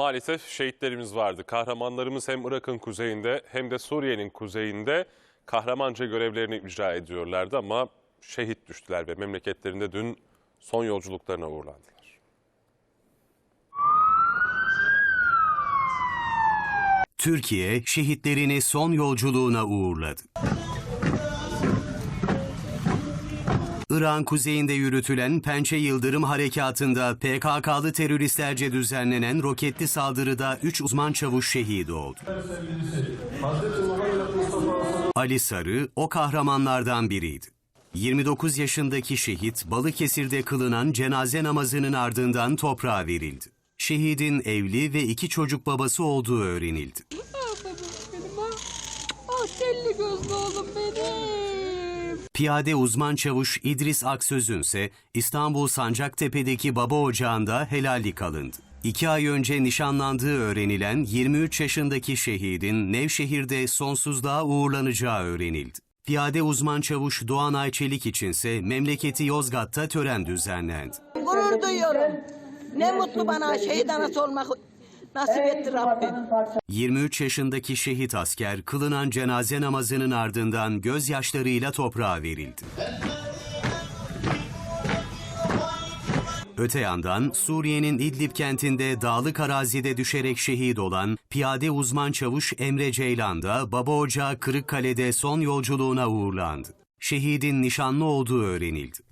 Maalesef şehitlerimiz vardı. Kahramanlarımız hem Irak'ın kuzeyinde hem de Suriye'nin kuzeyinde kahramanca görevlerini icra ediyorlardı ama şehit düştüler ve memleketlerinde dün son yolculuklarına uğurlandılar. Türkiye şehitlerini son yolculuğuna uğurladı. İran kuzeyinde yürütülen Pençe Yıldırım Harekatı'nda PKK'lı teröristlerce düzenlenen roketli saldırıda 3 uzman çavuş şehit oldu. Ali Sarı o kahramanlardan biriydi. 29 yaşındaki şehit Balıkesir'de kılınan cenaze namazının ardından toprağa verildi. Şehidin evli ve iki çocuk babası olduğu öğrenildi. Ah babam benim ah. Ah telli gözlü oğlum benim. Piyade uzman çavuş İdris Aksöz'ün ise İstanbul Sancaktepe'deki baba ocağında helallik alındı. İki ay önce nişanlandığı öğrenilen 23 yaşındaki şehidin Nevşehir'de sonsuzluğa uğurlanacağı öğrenildi. Piyade uzman çavuş Doğan Ayçelik içinse memleketi Yozgat'ta tören düzenlendi. Gurur duyuyorum. Ne mutlu bana şehit anası olmak nasip etti Rabbim. 23 yaşındaki şehit asker kılınan cenaze namazının ardından gözyaşlarıyla toprağa verildi. Öte yandan Suriye'nin İdlib kentinde dağlık arazide düşerek şehit olan piyade uzman çavuş Emre Ceylan da baba ocağı Kırıkkale'de son yolculuğuna uğurlandı. Şehidin nişanlı olduğu öğrenildi.